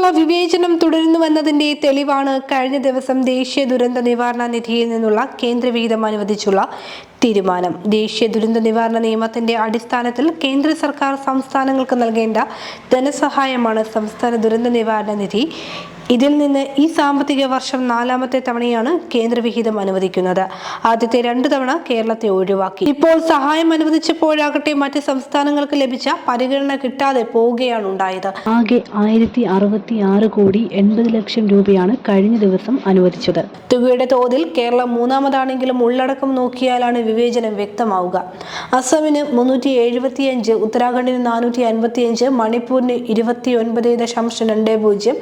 കേരളത്തോടുള്ള വിവേചനം തുടരുന്നുവെന്നതിന്റെ തെളിവാണ് കഴിഞ്ഞ ദിവസം ദേശീയ ദുരന്ത നിവാരണ നിധിയിൽ നിന്നുള്ള കേന്ദ്രവിഹിതം അനുവദിച്ചുള്ള തീരുമാനം. ദേശീയ ദുരന്ത നിവാരണ നിയമത്തിന്റെ അടിസ്ഥാനത്തിൽ കേന്ദ്ര സർക്കാർ സംസ്ഥാനങ്ങൾക്ക് നൽകേണ്ട ധനസഹായമാണ് സംസ്ഥാന ദുരന്ത നിവാരണ നിധി. ഇതിൽ നിന്ന് ഈ സാമ്പത്തിക വർഷം നാലാമത്തെ തവണയാണ് കേന്ദ്രവിഹിതം അനുവദിക്കുന്നത്. ആദ്യത്തെ രണ്ട് തവണ കേരളത്തെ ഒഴിവാക്കി. ഇപ്പോൾ സഹായം അനുവദിച്ചപ്പോഴാകട്ടെ മറ്റ് സംസ്ഥാനങ്ങൾക്ക് ലഭിച്ച പരിഗണന കിട്ടാതെ പോവുകയാണ് ഉണ്ടായത്. ആകെ ആയിരത്തി അറുപത്തി ആറ് കോടി എൺപത് ലക്ഷം രൂപയാണ് കഴിഞ്ഞ ദിവസം അനുവദിച്ചത്. തുകയുടെ തോതിൽ കേരളം മൂന്നാമതാണെങ്കിലും ഉള്ളടക്കം നോക്കിയാലാണ് വിവേചനം വ്യക്തമാവുക. അസമിന് മുന്നൂറ്റി എഴുപത്തിയഞ്ച് ഉത്തരാഖണ്ഡിന് നാനൂറ്റി അൻപത്തിയഞ്ച് മണിപ്പൂരിന് ഇരുപത്തി ഒൻപത് ദശാംശം രണ്ട് പൂജ്യം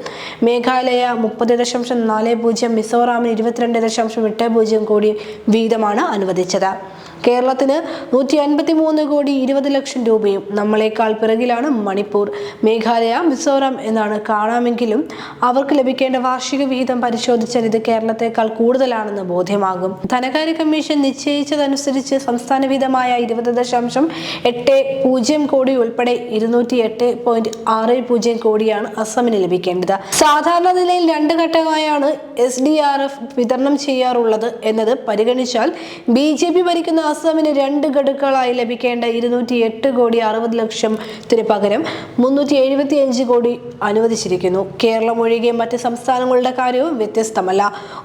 മേഘാലയ മുപ്പത് ദശാംശം നാല് പൂജ്യം മിസോറാമിന് ഇരുപത്തിരണ്ട് ദശാംശം എട്ട് പൂജ്യം കോടി വീതമാണ് അനുവദിച്ചത്. കേരളത്തിന് നൂറ്റി അൻപത്തി മൂന്ന് കോടി ഇരുപത് ലക്ഷം രൂപയും നമ്മളെക്കാൾ പിറകിലാണ് മണിപ്പൂർ. മേഘാലയ മിസോറാം എന്നാണ് കാണാമെങ്കിലും അവർക്ക് ലഭിക്കേണ്ട വാർഷിക വിഹിതം പരിശോധിച്ചാൽ ഇത് കേരളത്തെക്കാൾ കൂടുതലാണെന്ന് ബോധ്യമാകും. ധനകാര്യ കമ്മീഷൻ നിശ്ചയിച്ചതനുസരിച്ച് സംസ്ഥാന വിഹിതമായ ഇരുപത് ദശാംശം എട്ട് പൂജ്യം കോടി ഉൾപ്പെടെ ഇരുന്നൂറ്റി എട്ട് പോയിന്റ് ആറ് പൂജ്യം കോടിയാണ് അസമിന് ലഭിക്കേണ്ടത്. സാധാരണ നിലയിൽ രണ്ട് ഘട്ടമായാണ് എസ് ഡി ആർ എഫ് വിതരണം ചെയ്യാറുള്ളത് എന്നത് പരിഗണിച്ചാൽ ബി ജെ പി ഭരിക്കുന്ന അസമിന് രണ്ട് ഘടുക്കളായി ലഭിക്കേണ്ട ഇരുന്നൂറ്റി എട്ട് കോടി അറുപത് ലക്ഷത്തിന് പകരം മുന്നൂറ്റി എഴുപത്തി അഞ്ച് കോടി അനുവദിച്ചിരിക്കുന്നു. കേരളം ഒഴികെ മറ്റ് സംസ്ഥാനങ്ങളുടെ കാര്യവും വ്യത്യസ്തമല്ല.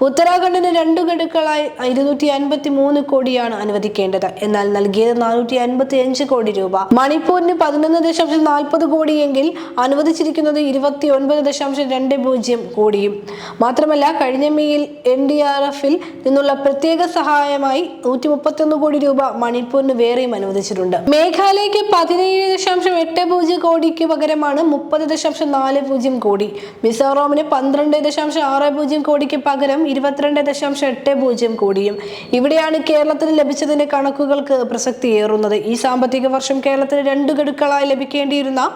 ഉത്തരാഖണ്ഡിന് രണ്ട് ഘടുക്കളായി ഇരുന്നൂറ്റി അൻപത്തി മൂന്ന് കോടിയാണ് അനുവദിക്കേണ്ടത്. എന്നാൽ നൽകിയത് നാനൂറ്റി അൻപത്തി അഞ്ച് കോടി രൂപ. മണിപ്പൂരിന് പതിനൊന്ന് ദശാംശം നാൽപ്പത് കോടിയെങ്കിൽ അനുവദിച്ചിരിക്കുന്നത് ഇരുപത്തി ഒൻപത് ദശാംശം രണ്ട് പൂജ്യം കോടിയും. മാത്രമല്ല കഴിഞ്ഞ മെയ്യിൽ എൻ ഡി ആർ എഫിൽ നിന്നുള്ള പ്രത്യേക സഹായമായി നൂറ്റി മുപ്പത്തൊന്ന് കോടി രൂപ മണിപ്പൂരിന് വേറെയും അനുവദിച്ചിട്ടുണ്ട്. മേഘാലയക്ക് പതിനേഴ് ദശാംശം എട്ട് പൂജ്യം കോടിക്ക് പകരമാണ് മുപ്പത് ദശാംശം നാല് പൂജ്യം കോടി. മിസോറാമിന് പന്ത്രണ്ട് ദശാംശം ആറ് പൂജ്യം കോടിക്ക് പകരം ഇരുപത്തിരണ്ട് ദശാംശം എട്ട് പൂജ്യം കോടിയും. ഇവിടെയാണ് കേരളത്തിന് ലഭിച്ചതിന്റെ കണക്കുകൾക്ക് പ്രസക്തിയേറുന്നത്. ഈ സാമ്പത്തിക വർഷം കേരളത്തിന് രണ്ടു ഗഡുക്കളായി ലഭിക്കേണ്ടിയിരുന്ന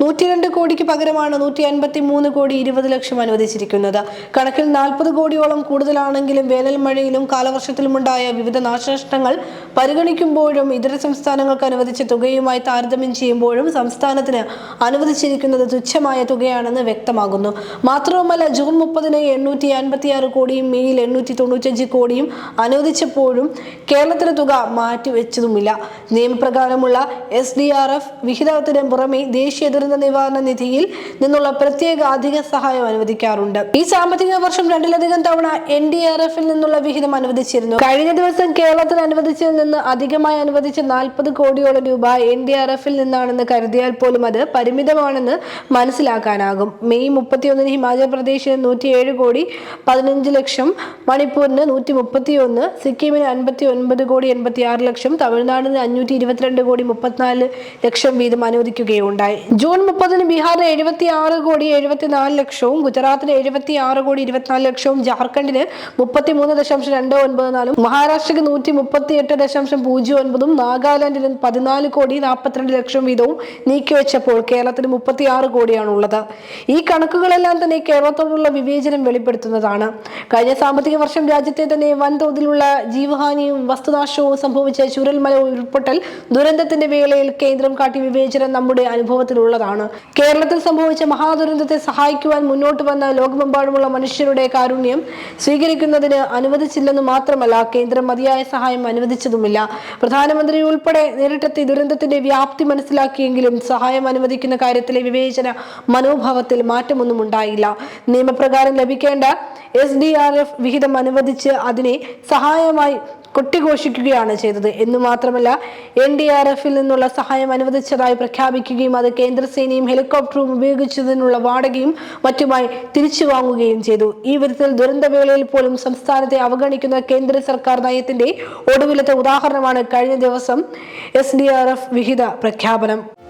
നൂറ്റി രണ്ട് കോടിക്ക് പകരമാണ് നൂറ്റി അൻപത്തി മൂന്ന് കോടി ഇരുപത് ലക്ഷം അനുവദിച്ചിരിക്കുന്നത്. കണക്കിൽ നാൽപ്പത് കോടിയോളം കൂടുതലാണെങ്കിലും വേനൽ മഴയിലും കാലവർഷത്തിലുമുണ്ടായ വിവിധ നാശനഷ്ടങ്ങൾ പരിഗണിക്കുമ്പോഴും ഇതര സംസ്ഥാനങ്ങൾക്ക് അനുവദിച്ച തുകയുമായി താരതമ്യം ചെയ്യുമ്പോഴും സംസ്ഥാനത്തിന് അനുവദിച്ചിരിക്കുന്നത് തുച്ഛമായ തുകയാണെന്ന് വ്യക്തമാകുന്നു. മാത്രവുമല്ല ജൂൺ മുപ്പതിന് എണ്ണൂറ്റി അൻപത്തി ആറ് കോടിയും മെയ്യിൽ എണ്ണൂറ്റി തൊണ്ണൂറ്റഞ്ച് കോടിയും അനുവദിച്ചപ്പോഴും കേരളത്തിന് തുക മാറ്റിവെച്ചതുമില്ല. നിയമപ്രകാരമുള്ള എസ് ഡി ആർ എഫ് വിഹിതത്തിന് പുറമെ ദേശീയ ദുരന്ത നിവാരണ നിധിയിൽ നിന്നുള്ള പ്രത്യേക അധിക സഹായം അനുവദിക്കാറുണ്ട്. ഈ സാമ്പത്തിക വർഷം രണ്ടിലധികം തവണ എൻ ഡി ആർ എഫിൽ നിന്നുള്ള വിഹിതം അനുവദിച്ചിരുന്നു. കഴിഞ്ഞ ദിവസം കേരളത്തിൽ അനുവദിച്ചതിൽ നിന്ന് അധികമായി അനുവദിച്ച നാൽപ്പത് കോടിയോളം രൂപ എൻ ഡി ആർ എഫിൽ നിന്നാണെന്ന് കരുതിയാൽ പോലും അത് പരിമിതമാണെന്ന് മനസ്സിലാക്കാനാകും. മെയ് മുപ്പത്തിയൊന്നിന് ഹിമാചൽ പ്രദേശിന് നൂറ്റിയേഴ് കോടി പതിനഞ്ച് ലക്ഷം മണിപ്പൂരിന് നൂറ്റി മുപ്പത്തിയൊന്ന് സിക്കിമിന് അൻപത്തി ഒൻപത് കോടി എൺപത്തി ആറ് ലക്ഷം തമിഴ്നാടിന് അഞ്ഞൂറ്റി ഇരുപത്തിരണ്ട് കോടി മുപ്പത്തിനാല് ലക്ഷം വീതം അനുവദിക്കുകയുണ്ടായി. ജൂൺ മുപ്പതിന് ബീഹാറിന് എഴുപത്തി ആറ് കോടി എഴുപത്തിനാല് ലക്ഷവും ഗുജറാത്തിന് എഴുപത്തി ആറ് കോടി ഇരുപത്തിനാല് ലക്ഷവും ജാർഖണ്ഡിന് മുപ്പത്തി മൂന്ന് ദശാംശം രണ്ട് ഒൻപത് നാലും മഹാരാഷ്ട്രയ്ക്ക് നൂറ്റി മുപ്പത്തി എട്ട് ദശാംശം പൂജ്യം ഒൻപതും നാഗാലാൻഡിന് പതിനാല് കോടി നാൽപ്പത്തിരണ്ട് ലക്ഷം വീതവും നീക്കിവെച്ചപ്പോൾ കേരളത്തിന് മുപ്പത്തി ആറ് കോടിയാണ് ഉള്ളത് ഈ കണക്കുകളെല്ലാം തന്നെ കേരളത്തോടുള്ള വിവേചനം വെളിപ്പെടുത്തുന്നതാണ്. കഴിഞ്ഞ സാമ്പത്തിക വർഷം രാജ്യത്തെ തന്നെ വൻതോതിലുള്ള ജീവഹാനിയും വസ്തുനാശവും സംഭവിച്ച ചുരൽമല ഉരുൾപൊട്ടൽ ദുരന്തത്തിന്റെ വേളയിൽ കേന്ദ്രം കാട്ടി വിവേചനം നമ്മുടെ അനുഭവത്തിലുള്ളതാണ് കേരളത്തിൽ സംഭവിച്ച മഹാദുരന്തത്തെ സഹായിക്കുവാൻ മുന്നോട്ട് വന്ന ലോകമെമ്പാടുമുള്ള മനുഷ്യരുടെ കാരുണ്യം സ്വീകരിക്കുന്നതിന് അനുവദിച്ചില്ലെന്ന് മാത്രമല്ല കേന്ദ്രം മതിയായ സഹായം അനുവദിച്ചതുമില്ല. പ്രധാനമന്ത്രി ഉൾപ്പെടെ നേരിട്ടെത്തി ദുരന്തത്തിന്റെ വ്യാപ്തി മനസ്സിലാക്കിയെങ്കിലും സഹായം അനുവദിക്കുന്ന കാര്യത്തിലെ വിവേചന മനോഭാവത്തിൽ മാറ്റമൊന്നും ഉണ്ടായില്ല. നിയമപ്രകാരം ലഭിക്കേണ്ട എസ് ഡി ആർ എഫ് വിഹിതം അനുവദിച്ച് അതിനെ സഹായമായി കൊട്ടിഘോഷിക്കുകയാണ് ചെയ്തത്. എന്നു മാത്രമല്ല എൻ ഡി ആർ എഫിൽ നിന്നുള്ള സഹായം അനുവദിച്ചതായി പ്രഖ്യാപിക്കുകയും അത് കേന്ദ്രസേനയും ഹെലികോപ്റ്ററും ഉപയോഗിച്ചതിനുള്ള വാടകയും മറ്റുമായി തിരിച്ചു വാങ്ങുകയും ചെയ്തു. ഈ വിധത്തിൽ ദുരന്തവേളയിൽ പോലും സംസ്ഥാനത്തെ അവഗണിക്കുന്ന കേന്ദ്ര സർക്കാർ നയത്തിന്റെ ഒടുവിലത്തെ ഉദാഹരണമാണ് കഴിഞ്ഞ ദിവസം എസ് ഡി ആർ എഫ് വിഹിത പ്രഖ്യാപനം.